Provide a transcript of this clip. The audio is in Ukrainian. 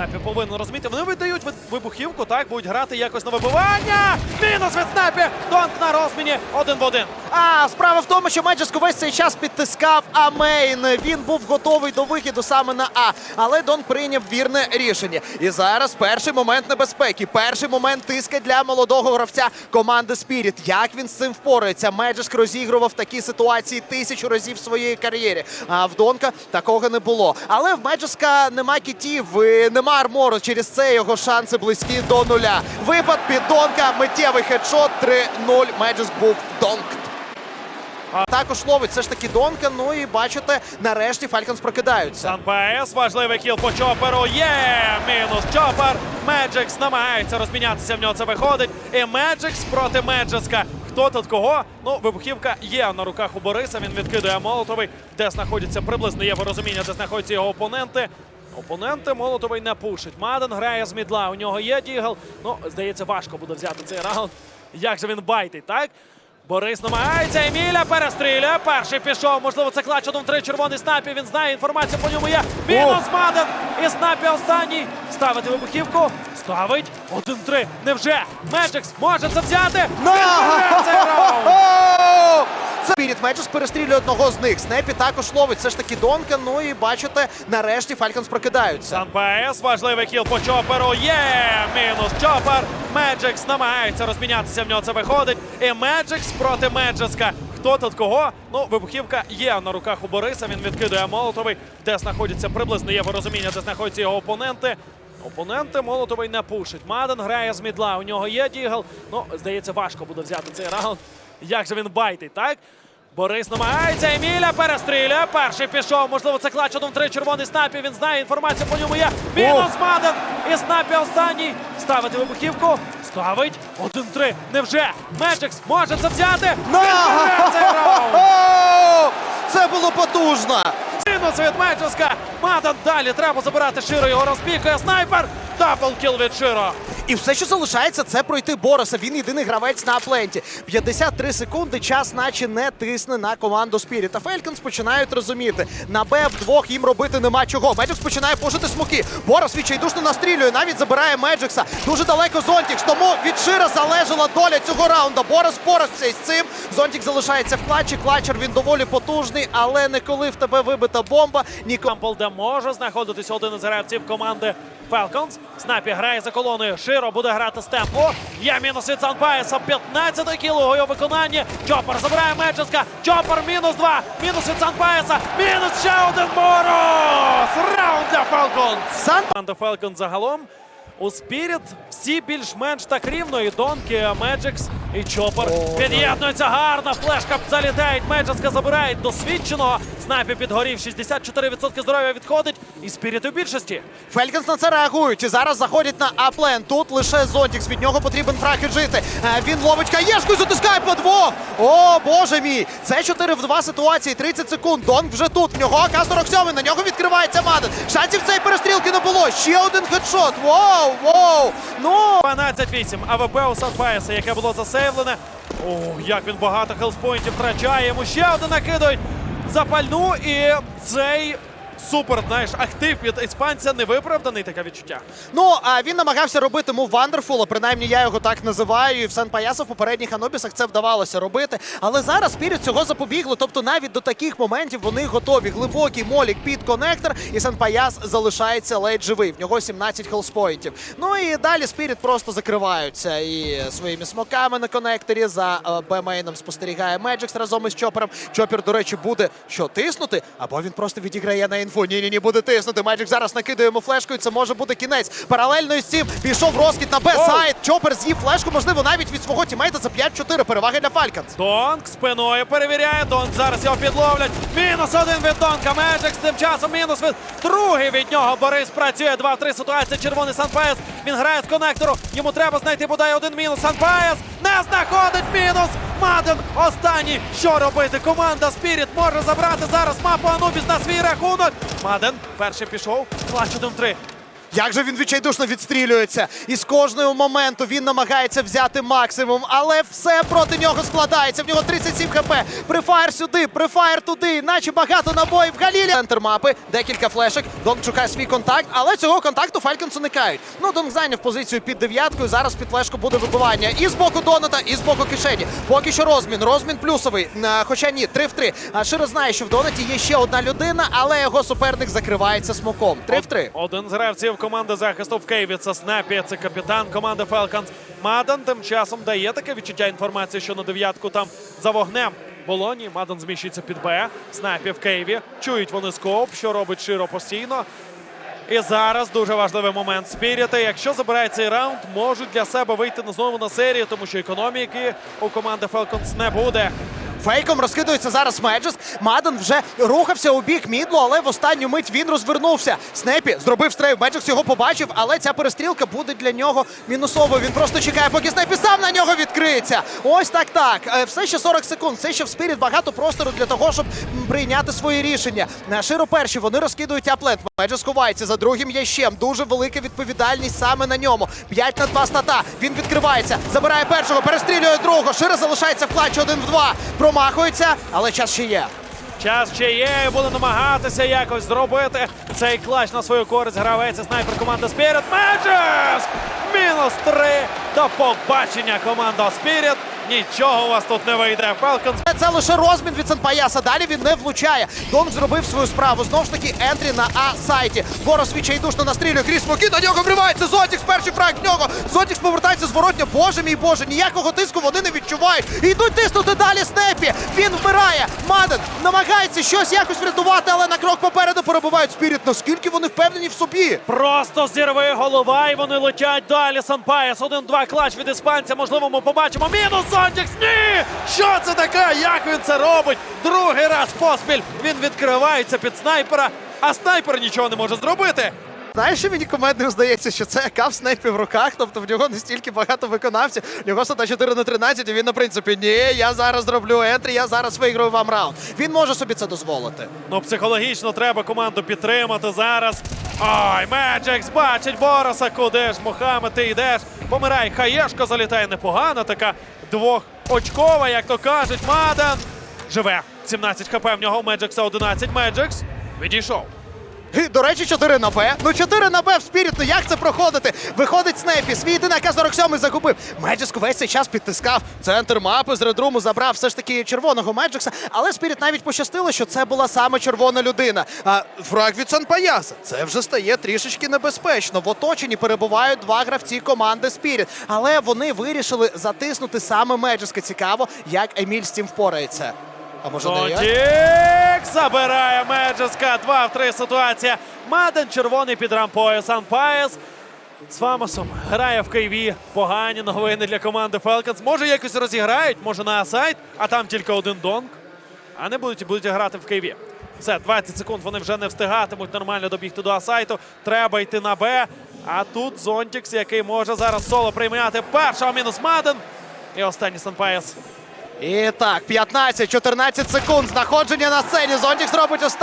Снайпі повинен розуміти. Вони видають вибухівку, так, будуть грати якось на вибивання. Мінус від снайпі. Донк на розміні один в один. А справа в тому, що Меджеск увесь цей час підтискав Амейн. Він був готовий до вихіду саме на А, але Дон прийняв вірне рішення. І зараз перший момент небезпеки, перший момент тиска для молодого гравця команди Spirit. Як він з цим впорається? Меджеск розігрував такі ситуації тисячу разів в своїй кар'єрі. А в Донка такого не було. Але в Меджеска нема кітів, нема армору. Через це його шанси близькі до нуля. Випад під Донка, миттєвий хедшот 3-0. Меджеск був донкт. Також ловить все ж таки Донка. Ну і бачите, нарешті Фальконс прокидаються. Санпаес, важливий кіл по чоперу. Є! Мінус чопер. Меджикс намагається розмінятися, в нього це виходить. І Меджикс проти Меджеска. Хто тут кого? Ну, вибухівка є на руках у Бориса. Він відкидує Молотовий, де знаходяться приблизно є розуміння, де знаходяться його опоненти. Опоненти Молотовий не пушить. Маден грає з мідла. У нього є дігл. Ну, здається, важко буде взяти цей раунд. Як же він байтить, так? Борис намагається, Еміля перестрілює. Перший пішов. Можливо, це клач 1-3 червоний снапі. Він знає, інформацію по ньому є. Мінус Маден. І снапі останній. Ставити вибухівку. Ставить 1-3. Невже? Меджикс може це взяти? Відбирає цей раунд. Спіріт Меджес перестрілює одного з них. Снепі також ловить все ж таки Донка. Ну і бачите, нарешті Фальконс прокидаються. Санпаес, важливий кіл по чоперу. Є! Мінус чопер. Меджикс намагається розмінятися, в нього це виходить. І Меджикс проти Меджеска. Хто тут кого? Ну, вибухівка є на руках у Бориса. Він відкидує Молотовий, де знаходяться приблизно є розуміння, де знаходяться його опоненти. Опоненти Молотовий не пушить. Маден грає з мідла. У нього є дігл. Ну, здається, важко буде взяти цей раунд. Як же він байтить, так? Борис намагається, Еміля перестрілює. Перший пішов. Можливо, це клач 1-3 червоний снайпі. Він знає, інформація по ньому є. Мінус Маден. І снайпі останній. Ставити вибухівку. Ставить 1-3. Невже? Меджикс може це взяти? Відбирає цей раунд. Це було потужно. Мінус від Меджеска. Маден далі. Треба забирати Широ. Його розпікує. Снайпер. Даблкіл від Широ. І все, що залишається, це пройти Бороса. Він єдиний гравець на апленті. 53 секунди. Час, наче не тисне на команду Спіріт. А Фельконс починають розуміти. На Б вдвох їм робити нема чого. Меджикс починає пушити смоки. Борос відчайдушно настрілює. Навіть забирає Меджикса. Дуже далеко Зонтікс. Тому від Шира залежала доля цього раунду. Борос впорався із цим. Зонтік залишається в клатчі. Клатчер він доволі потужний, але не коли в тебе вибита бомба. Ніко де може знаходитися один із гравців команди Falcons. Снайпі грає за колоною. Широ буде грати з темпо. Є мінус від Санпаєса. 15 кіл у його виконанні. Чопер забирає Меджеска. Чопер мінус 2. Мінус від Санпаєса. Мінус ще один Борос. Раунд для Falcons. Сан Команда Falcons загалом. У Spirit всі більш-менш так рівно. І Донки, Меджикс і Чопер під'єднуються гарно. Флешка залітає. Меджеска забирають досвідченого. Снайпі підгорів. 64% здоров'я відходить. І Spirit у більшості. Фельконс на це реагують. І зараз заходять на аплен. Тут лише Зонтікс. Від нього потрібен фраг віджити. Е, Він ловить каєшку і затискає по двох. О, боже мій! Це 4 в 2 ситуації. 30 секунд. Донг вже тут. В нього АК-47. На нього відкривається Маден. Шансів цієї перестрілки не було. Ще один хедшот. Воу, воу. Ну, 12-8. АВП у Санпаєса, яке було засейвлене. О, як він багато хелспоінтів втрачає. Йому ще один накидують. Запальну і цей супер, знаєш, актив від іспанця не виправданий таке відчуття. Ну, а він намагався робити мув Вандерфула, принаймні я його так називаю. І в Сан-Паясо в попередніх Анобісах це вдавалося робити. Але зараз Спіріт цього запобігли. Тобто навіть до таких моментів вони готові. Глибокий молік під конектор, і Сан-Паяс залишається ледь живий. В нього 17 хелспоінтів. Ну і далі Спіріт просто закриваються і своїми смоками на конекторі. За е, Б-мейном спостерігає Меджикс разом із Чопером. Чопер, до речі, буде що тиснути, або він просто відіграє на інфу. Ні, ні, ні, буде тиснути. Меджик зараз накидує йому флешкою. Це може бути кінець. Паралельно із цим пішов розкіт на Б-сайд. Чопер з'їв флешку, можливо, навіть від свого тімейта. Це 5-4. Переваги для Фальконс. Донк спиною перевіряє. Донк зараз його підловлять. Мінус один від Донка. Меджикс тим часом мінус від другий від нього. Борис працює. 2-3 ситуація. Червоний Санпаєс. Він грає з конектору. Йому треба знайти бодай один мінус. Санпаєс не знаходить мінус. Маден останній. Що робити? Команда Спіріт може забрати зараз мапу Анубіс на свій рахунок. Маден перший пішов. Клач 1-3. Як же він відчайдушно відстрілюється. І з кожного моменту він намагається взяти максимум, але все проти нього складається. В нього 37 хп. Прифаєр сюди, прифаєр туди, наче багато набоїв. Галілі. Центр мапи, декілька флешок. Донг шукає свій контакт, але цього контакту Фальконс уникають. Ну, Донг зайняв позицію під дев'яткою. Зараз під флешку буде вибивання. І з боку Доната, і з боку кишені. Поки що розмін. Розмін плюсовий. Хоча ні, 3 в 3. А Широ знає, що в Донаті є ще одна людина, але його суперник закривається смоком. 3 в 3. Один з гравців команди захисту в Києві це Снепі, це капітан команди Falcons. Мадан тим часом дає таке відчуття інформації, що на дев'ятку там за вогнем. Болоні Мадан зміщується під Б. Снайпі в Києві. Чують вони скоп, що робить Широ постійно. І зараз дуже важливий момент. Спіріти, якщо забирає цей раунд, можуть для себе вийти знову на серію, тому що економіки у команди Falcons не буде. Фейком розкидується зараз Меджес. Маден вже рухався у бік мідлу, але в останню мить він розвернувся. Снепі зробив стрейф. Меджекс його побачив, але ця перестрілка буде для нього мінусовою. Він просто чекає, поки Снепі сам на нього відкриється. Ось так так. Е, Все ще 40 секунд. Все ще в спіріт багато простору для того, щоб прийняти свої рішення. На широ перші вони розкидують аплет. Меджес ховається за другим ящем. Дуже велика відповідальність саме на ньому. 5 на 2 стата. Він відкривається, забирає першого, перестрілює другого. Широ залишається в клатчі 1 в 2. Промахується, але час ще є. Час ще є, буде намагатися якось зробити цей клач на свою користь. Гравець снайпер команда Spirit Magic! Мінус три до побачення команда Спіріт. Нічого у вас тут не вийде. Фелкон. Це лише розмін від Сенпаяса. Далі він не влучає. Дом зробив свою справу. Знову ж таки, ентрі на А-сайті. Борос відчайдушно настрілює. Кріс Мокі на нього вривається. Зотікс, перший фраг в нього. Зотікс повертається зворотньо. Боже мій Боже, ніякого тиску вони не відчувають. І йдуть тиснути далі. Снепі. Він вмирає. Маден намагається щось якось врятувати, але на крок попереду перебувають спіріт. Наскільки вони впевнені в собі? Просто зірви голова, і вони летять далі. Санпаяс. Один-два. Клач від іспанця. Можливо, ми побачимо. Мінус Санджекс! Ні! Що це таке? Як він це робить? Другий раз поспіль. Він відкривається під снайпера, а снайпер нічого не може зробити. Знаєш, що мені комедним здається, що це кав снайпів в руках, тобто в нього не стільки багато виконавців. Його стата 4 на 13, і він ну, на принципі ні, я зараз зроблю ентрі, я зараз виграю вам раунд. Він може собі це дозволити. Ну, психологічно треба команду підтримати зараз. Ой, Меджикс бачить Бороса, куди ж, Мохамед, ти йдеш. Помирай, хаєшка залітає непогано, така двохочкова, як то кажуть. Маден живе. 17 хп в нього, Меджикса Меджекса 11. Меджикс відійшов. До речі, 4 на Б. Ну 4 на Б в спіріт, ну як це проходити? Виходить Снейпі, свій єдиний К-47 загубив. Меджеску весь цей час підтискав. Центр мапи з редруму забрав все ж таки червоного Меджекса, але Спіріт навіть пощастило, що це була саме червона людина. А фраг від Санпаяса. Це вже стає трішечки небезпечно. В оточенні перебувають два гравці команди Спіріт, але вони вирішили затиснути саме Меджеска. Цікаво, як Еміль з цим впорається. А може не я? Зонтік забирає Меджеска. 2 в 3 ситуація. Маден червоний під рампою. Санпаєс з Фамосом грає в Києві. Погані новини для команди Falcons. Може якось розіграють, може на асайт, а там тільки один донг. А не будуть будуть грати в Києві. Все, 20 секунд. Вони вже не встигатимуть нормально добігти до асайту. Треба йти на Б. А тут Зонтікс, який може зараз соло прийняти першого мінус Маден. І останній Санпаєс І так, 15-14 секунд знаходження на сцені. Зонтік зробить останній.